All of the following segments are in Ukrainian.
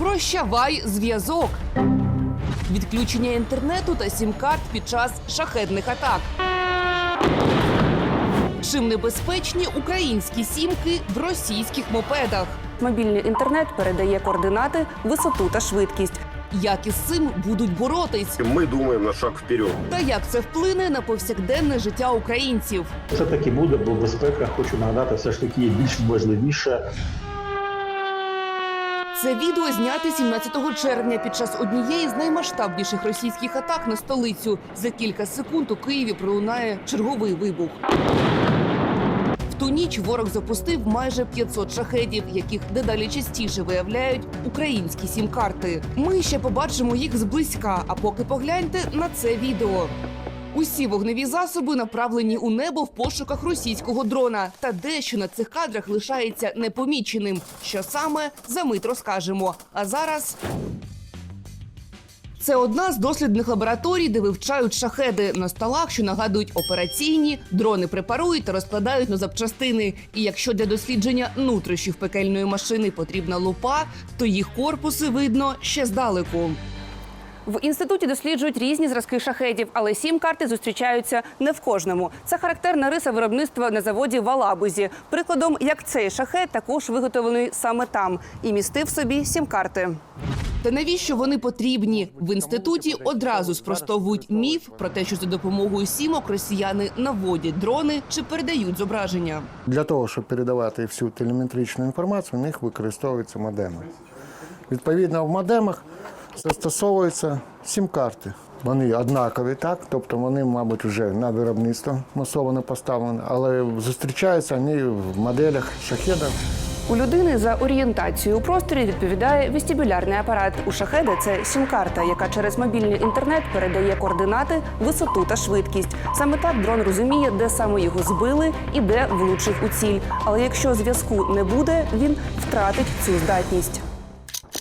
Прощавай зв'язок. Відключення інтернету та сім-карт під час шахедних атак. Чим небезпечні українські сімки в російських мопедах? Мобільний інтернет передає координати, висоту та швидкість. Як із цим будуть боротись? Мы думаем на шаг вперед. Та як це вплине на повсякденне життя українців? Це таки буде, бо безпека, хочу нагадати, все ж таки є більш важливіше Це відео зняте 17 червня під час однієї з наймасштабніших російських атак на столицю. За кілька секунд у Києві пролунає черговий вибух. В ту ніч ворог запустив майже 500 шахедів, яких дедалі частіше виявляють українські сім-карти. Ми ще побачимо їх зблизька. А поки погляньте на це відео. Усі вогневі засоби направлені у небо в пошуках російського дрона. Та дещо на цих кадрах лишається непоміченим. Що саме за мить розкажемо. А зараз. Це одна з дослідних лабораторій, де вивчають шахеди на столах, що нагадують операційні, дрони препарують та розкладають на запчастини. І якщо для дослідження нутрощів пекельної машини потрібна лупа, то їх корпуси видно ще здалеку. В інституті досліджують різні зразки шахедів, але сім-карти зустрічаються не в кожному. Це характерна риса виробництва на заводі в Алабузі. Прикладом, як цей шахет також виготовлений саме там і містив собі сім-карти. Та навіщо вони потрібні? В інституті одразу спростовують міф про те, що за допомогою сімок росіяни наводять дрони чи передають зображення. Для того, щоб передавати всю телеметричну інформацію, у них використовуються модеми. Відповідно, в модемах застосовуються сім-карти. Вони однакові, так, тобто вони, мабуть, вже на виробництво масово поставлені, але зустрічаються вони в моделях шахеда. У людини за орієнтацією у просторі відповідає вестибулярний апарат. У шахеда це сім-карта, яка через мобільний інтернет передає координати, висоту та швидкість. Саме так дрон розуміє, де саме його збили і де влучив у ціль. Але якщо зв'язку не буде, він втратить цю здатність.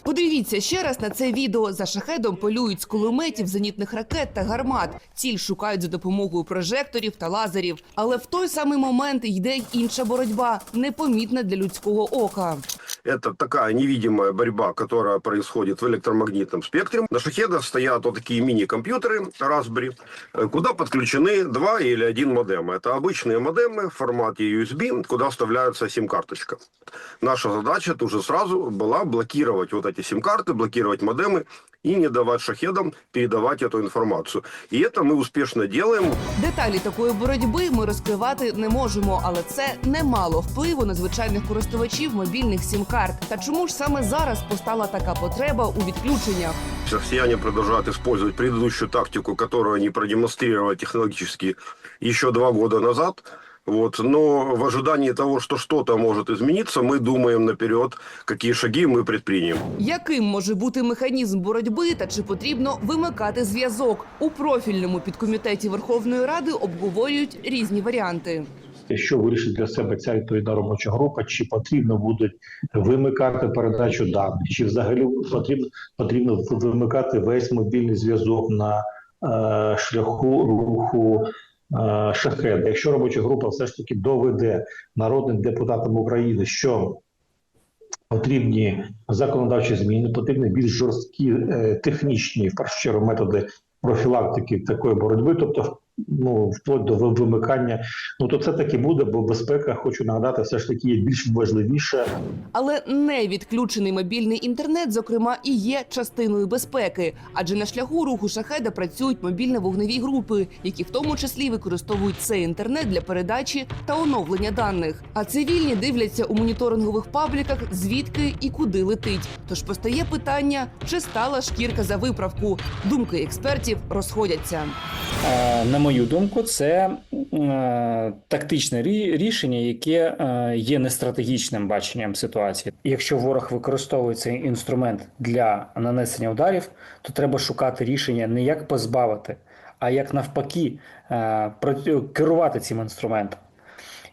Подивіться ще раз на це відео. За шахедом полюють з кулеметів, зенітних ракет та гармат. Ціль шукають за допомогою прожекторів та лазерів. Але в той самий момент йде інша боротьба, непомітна для людського ока. Это такая невидимая борьба, которая происходит в электромагнитном спектре. На шахедах стоят вот такие мини-компьютеры Raspberry, э, куда подключены два или один модема. Это обычные модемы в формате USB, куда вставляется сим-карточка. Наша задача тут сразу была блокировать вот эти сим-карты, блокировать модемы и не давать шахедам передавать эту информацию. И это мы успешно делаем. Деталі такої боротьби ми розкривати не можемо, але це не мало впливу на звичайних користувачів мобільних сім-карт. Та чому ж саме зараз постала така потреба у відключеннях? Россияне продолжают использовать предыдущую тактику, которую они продемонстрировали технологически еще два года назад. Вот. Но в ожидании того, что что-то может измениться, мы думаем наперед, какие шаги мы предпримем. Яким може бути механізм боротьби та чи потрібно вимикати зв'язок у профільному підкомітеті Верховної Ради обговорюють різні варіанти. що вирішить для себе ця відповідна робоча група, чи потрібно будуть вимикати передачу даних, чи взагалі потрібно потрібно вимикати весь мобільний зв'язок на е, шляху руху е, шахеда. Якщо робоча група все ж таки доведе народним депутатам України, що потрібні законодавчі зміни, потрібні більш жорсткі е, технічні в першу чергу методи профілактики такої боротьби, тобто ну вплоть до вимикання. Ну то це таки буде, бо безпека, хочу нагадати, все ж таки є більш важливіше. Але не відключений мобільний інтернет, зокрема, і є частиною безпеки, адже на шляху руху шахеда працюють мобільно-вогневі групи, які в тому числі використовують цей інтернет для передачі та оновлення даних. А цивільні дивляться у моніторингових пабліках, звідки і куди летить. Тож постає питання, чи стала шкірка за виправку. Думки експертів розходяться. Е, На мою думку, це е, тактичне рішення, яке е, є не стратегічним баченням ситуації. Якщо ворог використовує цей інструмент для нанесення ударів, то треба шукати рішення не як позбавити, а як навпаки керувати цим інструментом.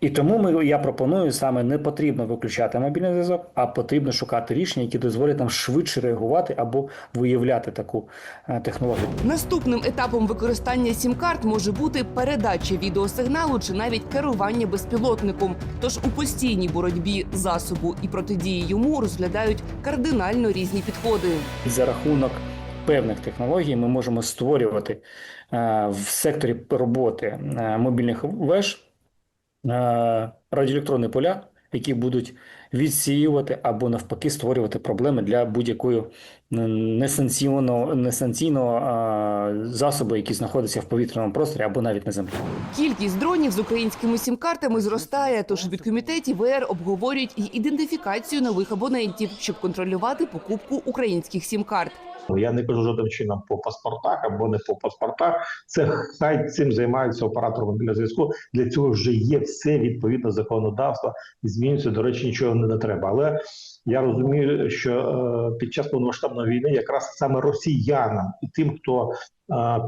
І тому ми, я пропоную саме не потрібно виключати мобільний зв'язок, а потрібно шукати рішення, які дозволять нам швидше реагувати або виявляти таку е, технологію. Наступним етапом використання сім-карт може бути передача відеосигналу чи навіть керування безпілотником. Тож у постійній боротьбі засобу і протидії йому розглядають кардинально різні підходи. За рахунок певних технологій ми можемо створювати е, в секторі роботи е, мобільних веж радіоелектронні поля, які будуть відсіювати або навпаки створювати проблеми для будь-якої несанкційного, несанкційного е, засобу, який знаходиться в повітряному просторі або навіть на землі. Кількість дронів з українськими сім-картами зростає. Тож від комітеті ВР обговорюють і ідентифікацію нових абонентів, щоб контролювати покупку українських сім-карт. Я не кажу жодним чином по паспортах або не по паспортах. Це хай цим займаються оператори мобільного зв'язку. Для цього вже є все відповідно законодавства і змінюється. До речі, нічого не, треба. Але я розумію, що е, під час повномасштабної війни якраз саме росіянам і тим, хто е,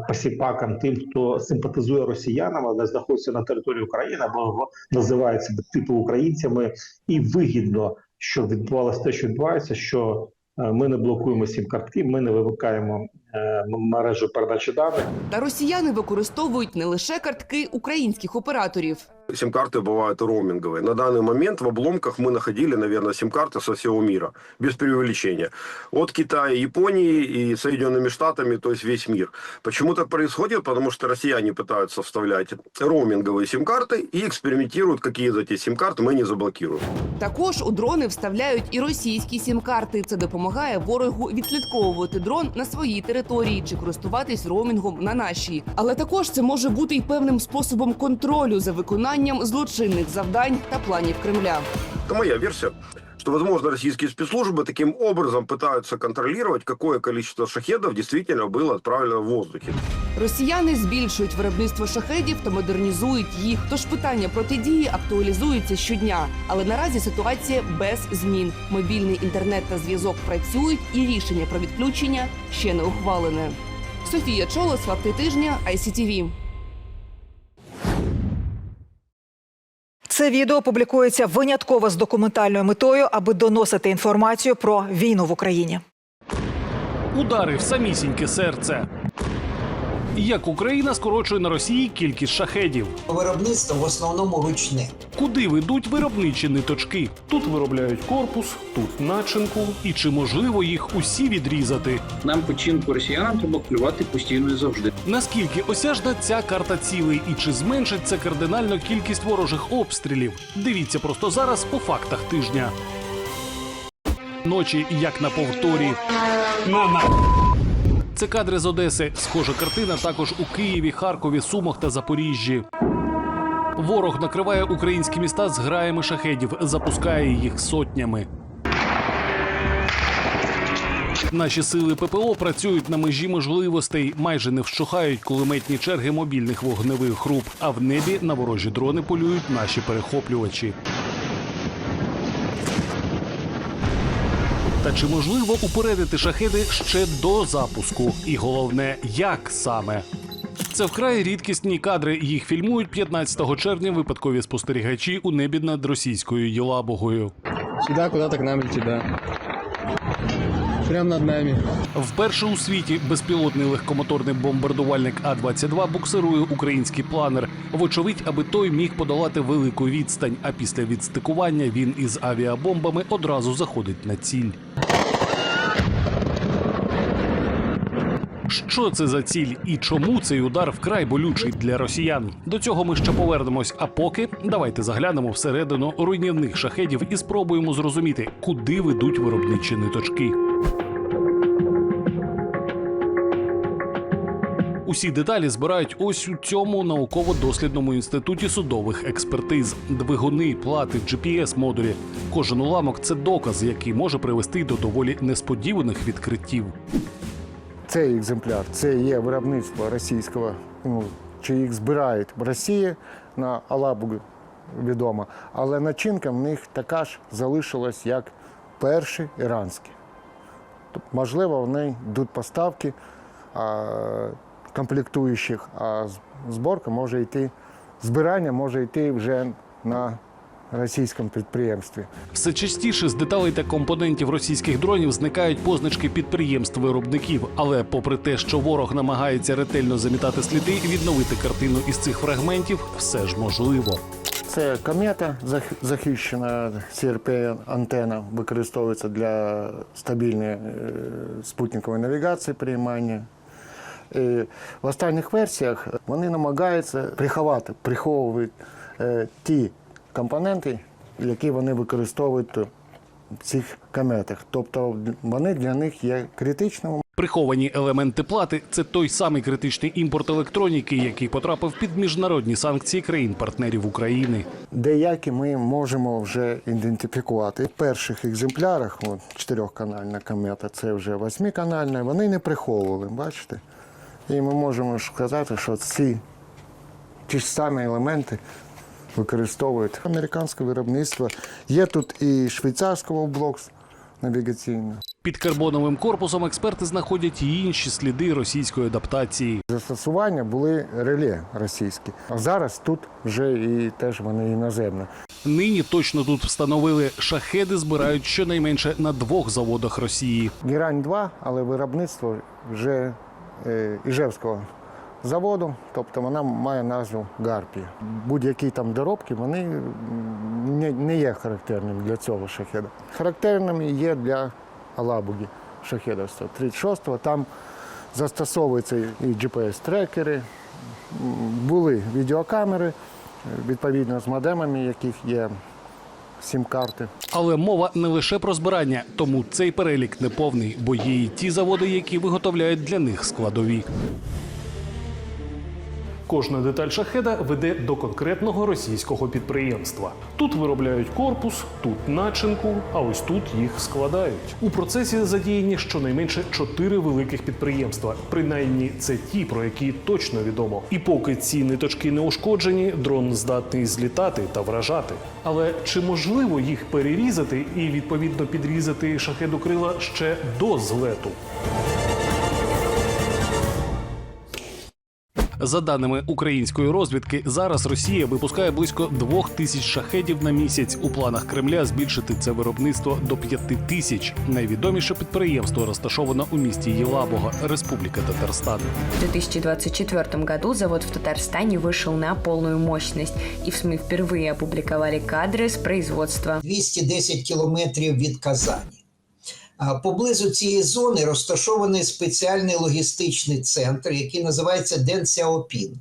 посіпакам, тим, хто симпатизує росіянам, але знаходиться на території України або називає себе типу українцями, і вигідно, що відбувалося те, що відбувається, що ми не блокуємо сім картки, ми не вимикаємо е, мережу передачі даних. Та росіяни використовують не лише картки українських операторів Сим-карты бывают и роуминговые. На данный момент в обломках мы находили, наверное, сим-карты со всего мира, без преувеличения. От Китая, Японии и Соединенными Штатами, то есть весь мир. Почему так происходит? Потому что россияне пытаются вставлять роуминговые сим-карты и экспериментируют, какие из этих сим-карт мы не заблокируем. Також у дрони вставляють і російські сім-карти. Це допомагає ворогу відслідковувати дрон на своїй території чи користуватись роумінгом на нашій. Але також це може бути і певним способом контролю за виконанням злочинних завдань та планів Кремля. Это моя версия что, возможно, российские спецслужбы таким образом пытаются контролировать, какое количество шахедов действительно было отправлено в воздухе. Росіяни збільшують виробництво шахедів та модернізують їх. Тож питання протидії актуалізується щодня. Але наразі ситуація без змін. Мобільний інтернет та зв'язок працюють, і рішення про відключення ще не ухвалене. Софія Чолос, факти тижня, ICTV. Це відео публікується винятково з документальною метою, аби доносити інформацію про війну в Україні. Удари в самісіньке серце. Як Україна скорочує на Росії кількість шахедів? Виробництво в основному ручне. Куди ведуть виробничі ниточки? Тут виробляють корпус, тут начинку. І чи можливо їх усі відрізати? Нам печінку росіянам треба плювати постійно і завжди. Наскільки осяжна ця карта цілей і чи зменшить це кардинально кількість ворожих обстрілів? Дивіться просто зараз по фактах тижня. Ночі як на повторі. На на. Це кадри з Одеси. Схожа картина також у Києві, Харкові, Сумах та Запоріжжі. Ворог накриває українські міста з граями шахедів, запускає їх сотнями. Наші сили ППО працюють на межі можливостей, майже не вщухають кулеметні черги мобільних вогневих груп, а в небі на ворожі дрони полюють наші перехоплювачі. Та чи можливо упередити шахеди ще до запуску? І головне, як саме? Це вкрай рідкісні кадри. Їх фільмують 15 червня випадкові спостерігачі у небі над російською Єлабугою. Сюди, куда так нам летит, да. Прям над нами. Вперше у світі безпілотний легкомоторний бомбардувальник А-22 буксирує український планер. Вочевидь, аби той міг подолати велику відстань. А після відстикування він із авіабомбами одразу заходить на ціль. Що це за ціль і чому цей удар вкрай болючий для росіян? До цього ми ще повернемось. А поки давайте заглянемо всередину руйнівних шахедів і спробуємо зрозуміти, куди ведуть виробничі ниточки. Усі деталі збирають ось у цьому науково-дослідному інституті судових експертиз. Двигуни, плати, gps модулі. Кожен уламок це доказ, який може привести до доволі несподіваних відкриттів. Цей екземпляр це є виробництво російського, ну, чи їх збирають в Росії на Алабугу, відомо. Але начинка в них така ж залишилась, як перші іранські. Тобто, можливо, вони йдуть поставки а, комплектуючих, а зборка може йти, збирання може йти вже на російському підприємстві. Все частіше з деталей та компонентів російських дронів зникають позначки підприємств-виробників. Але, попри те, що ворог намагається ретельно замітати сліди, відновити картину із цих фрагментів все ж можливо. Це комета зах- захищена crp антена використовується для стабільної е, спутникової навігації приймання. І в останніх версіях вони намагаються приховати, приховують е, ті компоненти, які вони використовують в цих кометах. Тобто вони для них є критичними. Приховані елементи плати це той самий критичний імпорт електроніки, який потрапив під міжнародні санкції країн-партнерів України. Деякі ми можемо вже ідентифікувати. В перших екземплярах, от, чотирьохканальна комета, це вже восьмиканальна, вони не приховували, бачите? І ми можемо сказати, що ці ті ж самі елементи використовують американське виробництво. Є тут і швейцарського блокс навігаційного. Під карбоновим корпусом експерти знаходять і інші сліди російської адаптації. Застосування були реле російські. А зараз тут вже і теж вони іноземні. Нині точно тут встановили шахеди збирають щонайменше на двох заводах Росії. Герань-2, але виробництво вже Іжевського заводу, тобто вона має назву Гарпія. Будь-які там доробки вони не, є характерними для цього шахеда. Характерними є для Алабуги шахеда 136-го. Там застосовуються і GPS-трекери, були відеокамери, е, відповідно з модемами, яких є сім-карти. Але мова не лише про збирання, тому цей перелік не повний, бо є і ті заводи, які виготовляють для них складові. Кожна деталь шахеда веде до конкретного російського підприємства. Тут виробляють корпус, тут начинку, а ось тут їх складають. У процесі задіяні щонайменше чотири великих підприємства. Принаймні, це ті, про які точно відомо. І поки ці ниточки не ушкоджені, дрон здатний злітати та вражати. Але чи можливо їх перерізати і відповідно підрізати шахеду крила ще до злету? За даними української розвідки, зараз Росія випускає близько двох тисяч шахедів на місяць. У планах Кремля збільшити це виробництво до п'яти тисяч. Найвідоміше підприємство розташовано у місті Єлабуга, Республіка Татарстан. В 2024 году завод в Татарстане вышел на полную мощность, и в СМИ впервые опубликовали кадры с производства. 210 кілометрів від Казані. Поблизу цієї зони розташований спеціальний логістичний центр, який називається Ден Сяопін.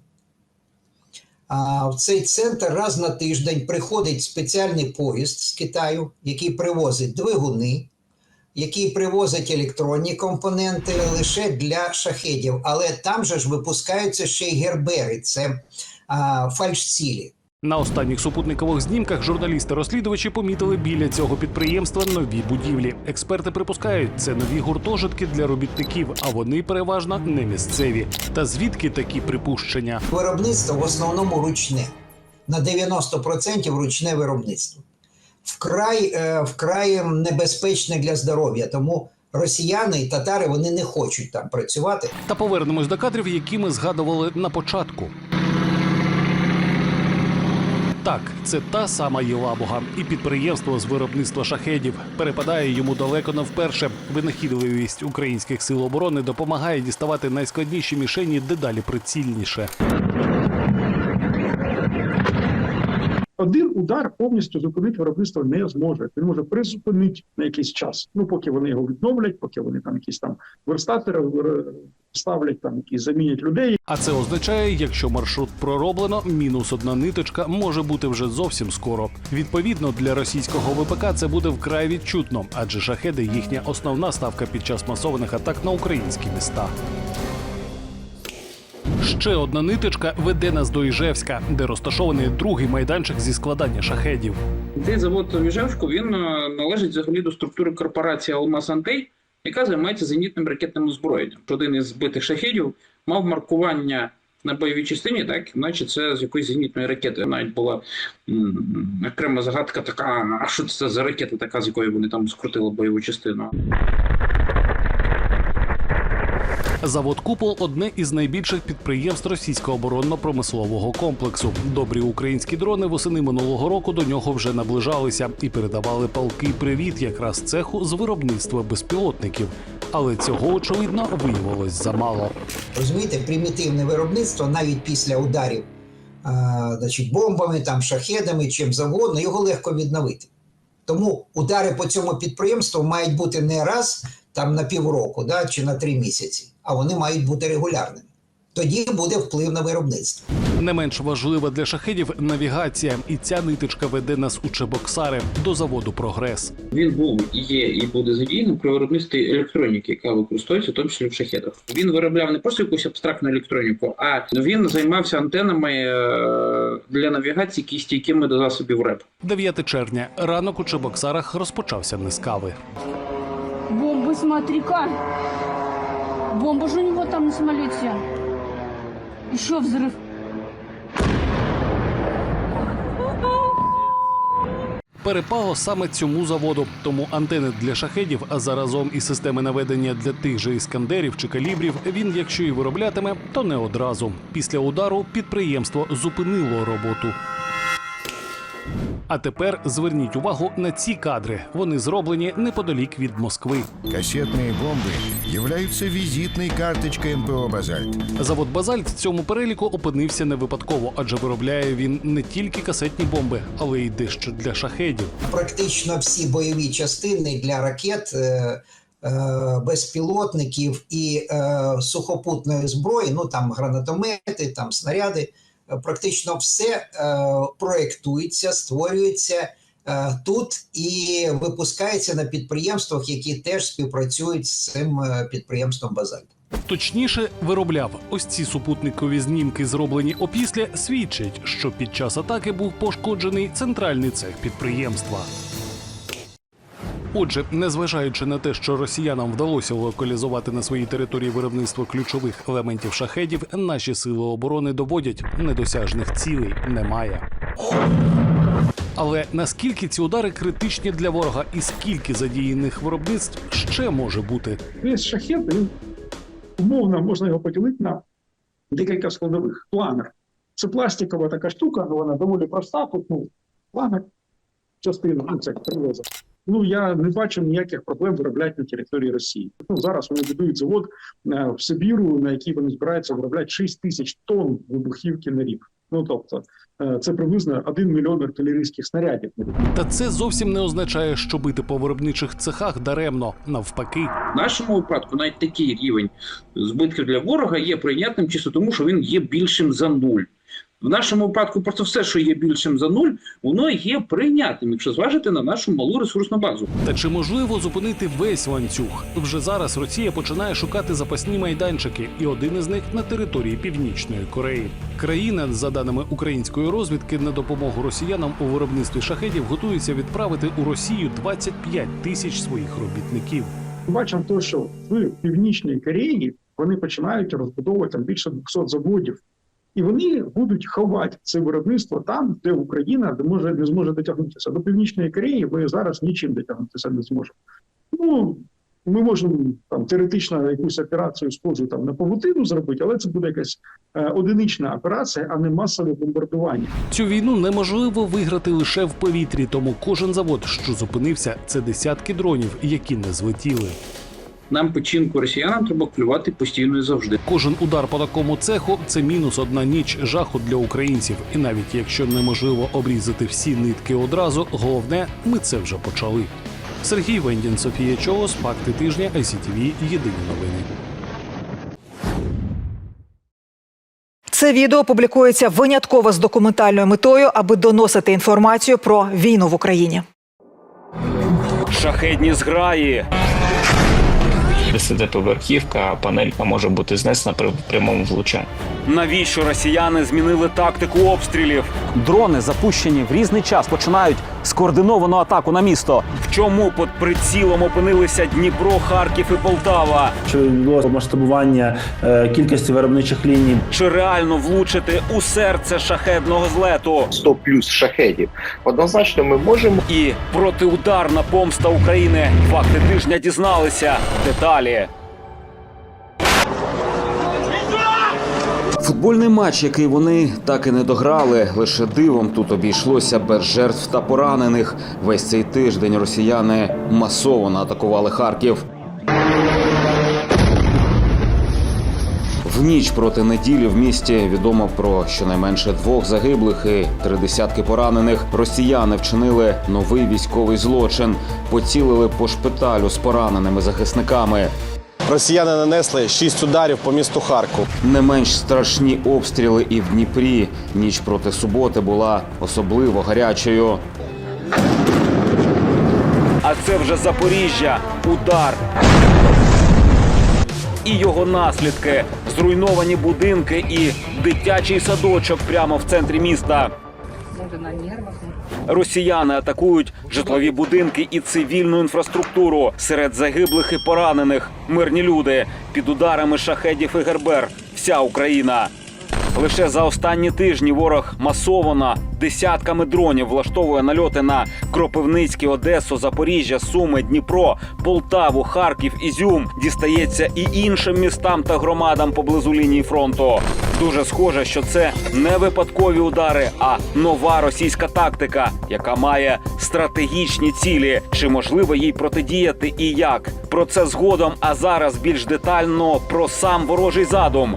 В цей центр раз на тиждень приходить спеціальний поїзд з Китаю, який привозить двигуни, який привозить електронні компоненти лише для шахедів. Але там же ж випускаються ще й гербери, це а, фальшцілі. На останніх супутникових знімках журналісти-розслідувачі помітили біля цього підприємства нові будівлі. Експерти припускають, це нові гуртожитки для робітників, а вони переважно не місцеві. Та звідки такі припущення? Виробництво в основному ручне. На 90% ручне виробництво. Вкрай, е, вкрай небезпечне для здоров'я, тому росіяни і татари вони не хочуть там працювати. Та повернемось до кадрів, які ми згадували на початку. Так, це та сама Єлабуга, і підприємство з виробництва шахедів перепадає йому далеко не вперше. Винахідливість українських сил оборони допомагає діставати найскладніші мішені дедалі прицільніше. Один удар повністю зупинити виробництво не зможе. Він може призупинити на якийсь час. Ну поки вони його відновлять, поки вони там якісь там верстати ставлять, там якісь замінять людей. А це означає, якщо маршрут пророблено, мінус одна ниточка може бути вже зовсім скоро. Відповідно, для російського ВПК це буде вкрай відчутно, адже шахеди їхня основна ставка під час масованих атак на українські міста. Ще одна ниточка веде нас до Іжевська, де розташований другий майданчик зі складання шахедів. Цей завод в Іжевську він е, належить взагалі до структури корпорації Алмаз Антей, яка займається зенітним ракетним озброєнням. Один із збитих шахедів мав маркування на бойовій частині, так наче це з якоїсь зенітної ракети. Навіть була окрема загадка така: а що це за ракета, така з якої вони там скрутили бойову частину. Завод Купол одне із найбільших підприємств російського оборонно-промислового комплексу. Добрі українські дрони восени минулого року до нього вже наближалися і передавали палкий привіт якраз цеху з виробництва безпілотників. Але цього очевидно виявилось замало. Розумієте, примітивне виробництво навіть після ударів а, значить, бомбами, там, шахедами, чим завгодно, його легко відновити. Тому удари по цьому підприємству мають бути не раз там на півроку да, чи на три місяці, а вони мають бути регулярними. Тоді буде вплив на виробництво. Не менш важлива для шахедів навігація, і ця ниточка веде нас у Чебоксари до заводу Прогрес. Він був і є і буде задіяний при виробництві електроніки, яка використовується в тому числі в шахедах. Він виробляв не просто якусь абстрактну електроніку, а він займався антенами е, для навігації, які стійкими до засобів РЕП. 9 червня ранок у Чебоксарах розпочався не з кави. Бомбы, смотри-ка. Бомба же у него там на самолете. Еще взрыв. Перепало саме цьому заводу, тому антени для шахедів, а заразом і системи наведення для тих же іскандерів чи калібрів. Він, якщо і вироблятиме, то не одразу. Після удару підприємство зупинило роботу. А тепер зверніть увагу на ці кадри. Вони зроблені неподалік від Москви. Кассетные бомбы являются визитной карточкой МПО «Базальт». Завод Базальт в цьому переліку опинився не випадково, адже виробляє він не тільки касетні бомби, але й дещо для шахедів. Практично всі бойові частини для ракет. е, е, Безпілотників і е, сухопутної зброї, ну там гранатомети, там снаряди, практично все проектується, створюється е, тут і випускається на підприємствах, які теж співпрацюють з цим е, підприємством Базальт. Точніше, виробляв ось ці супутникові знімки, зроблені опісля, свідчать, що під час атаки був пошкоджений центральний цех підприємства. Отже, незважаючи на те, що росіянам вдалося локалізувати на своїй території виробництво ключових елементів шахедів, наші сили оборони доводять недосяжних цілей немає. Але наскільки ці удари критичні для ворога, і скільки задіяних виробництв ще може бути? Весь шахет, він умовно можна його поділити на декілька складових. Планер. Це пластикова така штука, ну вона доволі проста. Тут ну, планер, частина, ну це привоза. Ну я не бачу ніяких проблем виробляти на території Росії. Ну зараз вони будують завод е, в Сибіру, на який вони збираються виробляти 6 тисяч тонн вибухівки на рік. Ну тобто, е, це приблизно 1 мільйон артилерійських снарядів. Та це зовсім не означає, що бити по виробничих цехах даремно. Навпаки, В нашому випадку навіть такий рівень збитків для ворога є прийнятним чисто тому, що він є більшим за нуль. В нашому випадку просто все, що є більшим за нуль, воно є прийнятним, якщо зважити на нашу малу ресурсну базу. Та чи можливо зупинити весь ланцюг? Вже зараз Росія починає шукати запасні майданчики, і один із них на території Північної Кореї. Країна, за даними української розвідки, на допомогу росіянам у виробництві шахедів готується відправити у Росію 25 тисяч своїх робітників. Бачимо те, що в північній Кореї вони починають розбудовувати там більше 200 заводів. І вони будуть ховати це виробництво там, де Україна де може не зможе дотягнутися. До північної Кореї ми зараз нічим дотягнутися не зможемо. Ну ми можемо там теоретично якусь операцію схожу там на павутину зробити, але це буде якась е, одинична операція, а не масове бомбардування. Цю війну неможливо виграти лише в повітрі, тому кожен завод, що зупинився, це десятки дронів, які не злетіли. Нам печінку росіянам треба клювати постійно і завжди. Кожен удар по такому цеху це мінус одна ніч жаху для українців. І навіть якщо неможливо обрізати всі нитки одразу, головне, ми це вже почали. Сергій Вендін, Софія Чолос, факти тижня, ICTV, Єдині новини. Це відео публікується винятково з документальною метою, аби доносити інформацію про війну в Україні. Шахедні зграї. Десятиповерхівка, а панелька може бути знесена при прямому влучанні. Навіщо росіяни змінили тактику обстрілів? Дрони, запущені в різний час, починають скоординовану атаку на місто. Чому під прицілом опинилися Дніпро, Харків і Полтава? Чи відбулося масштабування е, кількості виробничих ліній? Чи реально влучити у серце шахедного злету? 100 плюс шахедів. Однозначно, ми можемо. І протиударна помста України. Факти тижня дізналися. Деталі. Футбольний матч, який вони так і не дограли, лише дивом тут обійшлося без жертв та поранених. Весь цей тиждень росіяни масово атакували Харків. В ніч проти неділі в місті відомо про щонайменше двох загиблих і три десятки поранених. Росіяни вчинили новий військовий злочин, поцілили по шпиталю з пораненими захисниками. Росіяни нанесли шість ударів по місту Харків. Не менш страшні обстріли і в Дніпрі. Ніч проти суботи була особливо гарячою. А це вже Запоріжжя. Удар. І його наслідки зруйновані будинки і дитячий садочок прямо в центрі міста. Росіяни атакують житлові будинки і цивільну інфраструктуру. Серед загиблих і поранених мирні люди під ударами шахедів і гербер. Вся Україна. Лише за останні тижні ворог масово десятками дронів влаштовує нальоти на Кропивницький, Одесу, Запоріжжя, Суми, Дніпро, Полтаву, Харків, Ізюм. Дістається і іншим містам та громадам поблизу лінії фронту. Дуже схоже, що це не випадкові удари, а нова російська тактика, яка має стратегічні цілі. Чи можливо їй протидіяти і як? Про це згодом. А зараз більш детально про сам ворожий задум.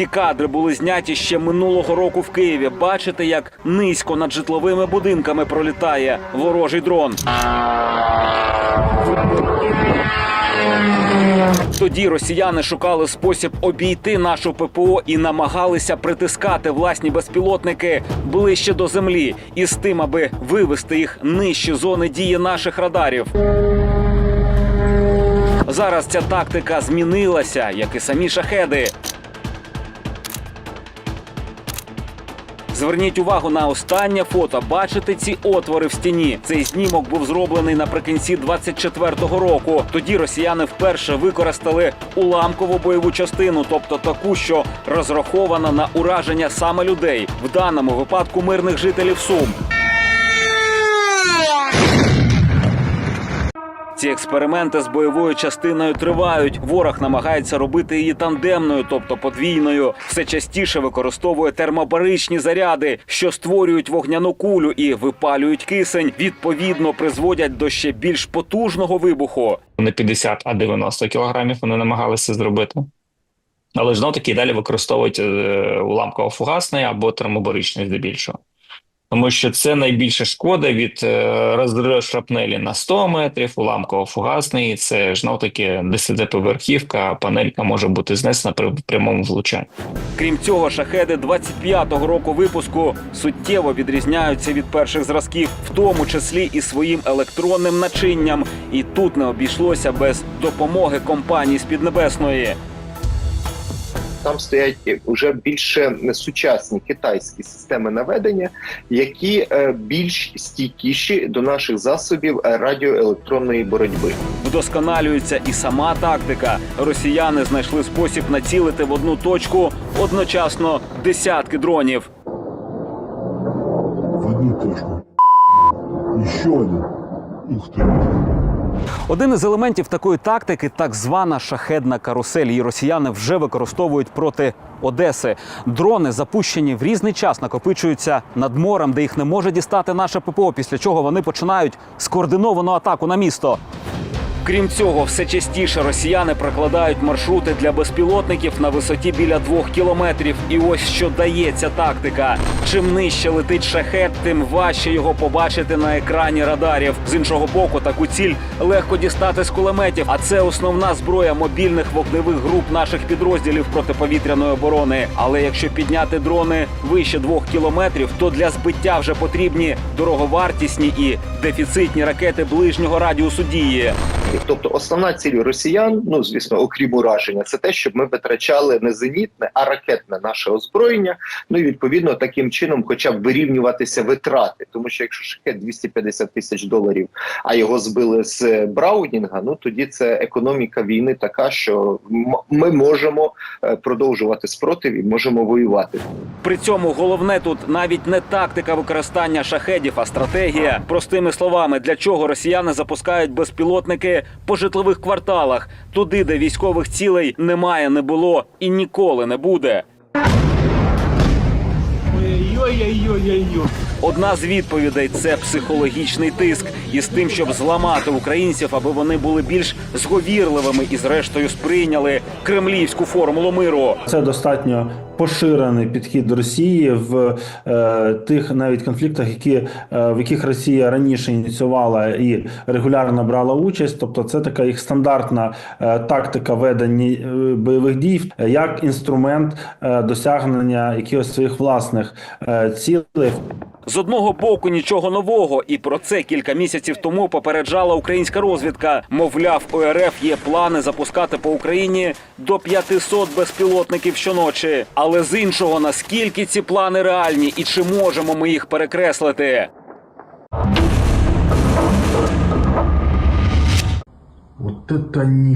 Ці кадри були зняті ще минулого року в Києві. Бачите, як низько над житловими будинками пролітає ворожий дрон. Тоді росіяни шукали спосіб обійти нашу ППО і намагалися притискати власні безпілотники ближче до землі, і з тим, аби вивести їх нижче зони дії наших радарів. Зараз ця тактика змінилася, як і самі шахеди. Зверніть увагу на останнє фото. Бачите ці отвори в стіні. Цей знімок був зроблений наприкінці 24-го року. Тоді росіяни вперше використали уламкову бойову частину, тобто таку, що розрахована на ураження саме людей, в даному випадку мирних жителів Сум. Ці експерименти з бойовою частиною тривають. Ворог намагається робити її тандемною, тобто подвійною. Все частіше використовує термобаричні заряди, що створюють вогняну кулю і випалюють кисень. Відповідно, призводять до ще більш потужного вибуху. Не 50, а 90 кілограмів вони намагалися зробити. Але знов таки далі використовують е, уламково-фугасний або термобаричний здебільшого. Тому що це найбільша шкода від е, розриву шрапнелі на 100 метрів, уламково-фугасний. Це ж таки 10-поверхівка, панелька може бути знесена при прямому влучанні. Крім цього, шахеди 25-го року випуску суттєво відрізняються від перших зразків, в тому числі і своїм електронним начинням. І тут не обійшлося без допомоги компанії з Піднебесної. Там стоять вже більше сучасні китайські системи наведення, які е, більш стійкіші до наших засобів радіоелектронної боротьби. Вдосконалюється і сама тактика. Росіяни знайшли спосіб націлити в одну точку одночасно десятки дронів. В одну точку. Еще один. Ух ты. Один із елементів такої тактики так звана шахедна карусель. Її росіяни вже використовують проти Одеси. Дрони, запущені в різний час, накопичуються над морем, де їх не може дістати наше ППО. Після чого вони починають скоординовану атаку на місто. Крім цього, все частіше росіяни прокладають маршрути для безпілотників на висоті біля двох кілометрів. І ось що дає ця тактика. Чим нижче летить шахет, тим важче його побачити на екрані радарів. З іншого боку, таку ціль легко дістати з кулеметів. А це основна зброя мобільних вогневих груп наших підрозділів протиповітряної оборони. Але якщо підняти дрони вище двох кілометрів, то для збиття вже потрібні дороговартісні і дефіцитні ракети ближнього радіусу дії. Тобто, основна ціль росіян, ну звісно, окрім ураження, це те, щоб ми витрачали не зенітне, а ракетне наше озброєння. Ну і відповідно таким чином, хоча б вирівнюватися витрати, тому що якщо шахет 250 тисяч доларів, а його збили з Браунінга, ну тоді це економіка війни така, що ми можемо е, продовжувати спротив і можемо воювати. При цьому головне тут навіть не тактика використання шахедів, а стратегія. Простими словами, для чого росіяни запускають безпілотники по житлових кварталах, туди, де військових цілей немає, не було і ніколи не буде. Одна з відповідей це психологічний тиск із тим, щоб зламати українців, аби вони були більш зговірливими і, зрештою, сприйняли кремлівську формулу миру. Це достатньо поширений підхід Росії в е, тих навіть конфліктах, які е, в яких Росія раніше ініціювала і регулярно брала участь. Тобто, це така їх стандартна е, тактика ведення е, бойових дій як інструмент е, досягнення якихось своїх власних е, цілей. З одного боку нічого нового, і про це кілька місяців тому попереджала українська розвідка. Мовляв, у РФ є плани запускати по Україні до 500 безпілотників щоночі. Але з іншого, наскільки ці плани реальні і чи можемо ми їх перекреслити? Вот это не...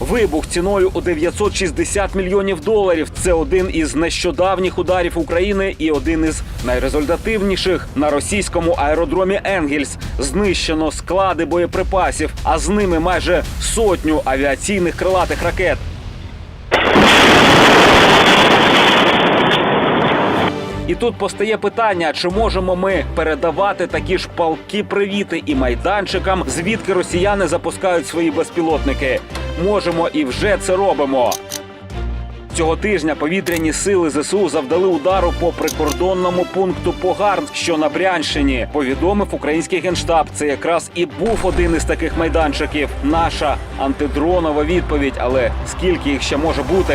Вибух ціною у 960 мільйонів доларів. Це один із нещодавніх ударів України і один із найрезультативніших на російському аеродромі Енгельс. Знищено склади боєприпасів, а з ними майже сотню авіаційних крилатих ракет. І тут постає питання: чи можемо ми передавати такі ж палки привіти і майданчикам, звідки росіяни запускають свої безпілотники? Можемо і вже це робимо. Цього тижня повітряні сили ЗСУ завдали удару по прикордонному пункту Погарн, що на Брянщині. Повідомив український генштаб. Це якраз і був один із таких майданчиків. Наша антидронова відповідь. Але скільки їх ще може бути?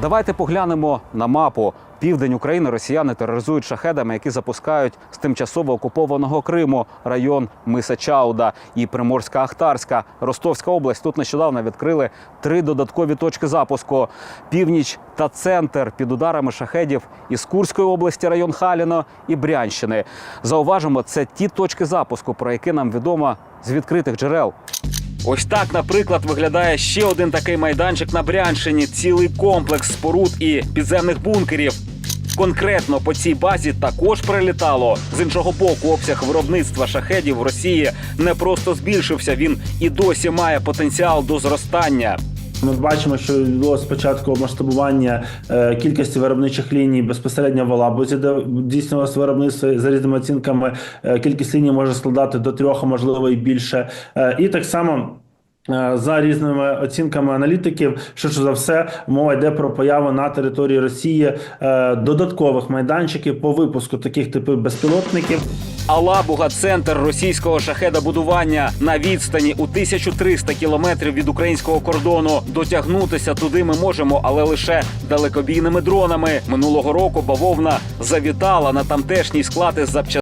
Давайте поглянемо на мапу. Південь України росіяни тероризують шахедами, які запускають з тимчасово окупованого Криму район Миса Чауда і Приморська Ахтарська. Ростовська область тут нещодавно відкрили три додаткові точки запуску: північ та центр під ударами шахедів із Курської області, район Халіно і Брянщини. Зауважимо, це ті точки запуску, про які нам відомо з відкритих джерел. Ось так, наприклад, виглядає ще один такий майданчик на Брянщині. Цілий комплекс споруд і підземних бункерів. Конкретно по цій базі також прилітало. З іншого боку, обсяг виробництва шахедів в Росії не просто збільшився, він і досі має потенціал до зростання. Ми бачимо, що відбулося спочатку масштабування е, кількості виробничих ліній безпосередньо в Алабузі, де здійснювалося виробництво за різними оцінками. е, Кількість ліній може складати до трьох, можливо і більше. Е, І так само. Е, За різними оцінками аналітиків, що за все мова йде про появу на території Росії е, додаткових майданчиків по випуску таких типів безпілотників. Алабуга центр російського шахедобудування на відстані у 1300 кілометрів від українського кордону. Дотягнутися туди ми можемо, але лише далекобійними дронами. Минулого року бавовна завітала на тамтешній склад із запчастин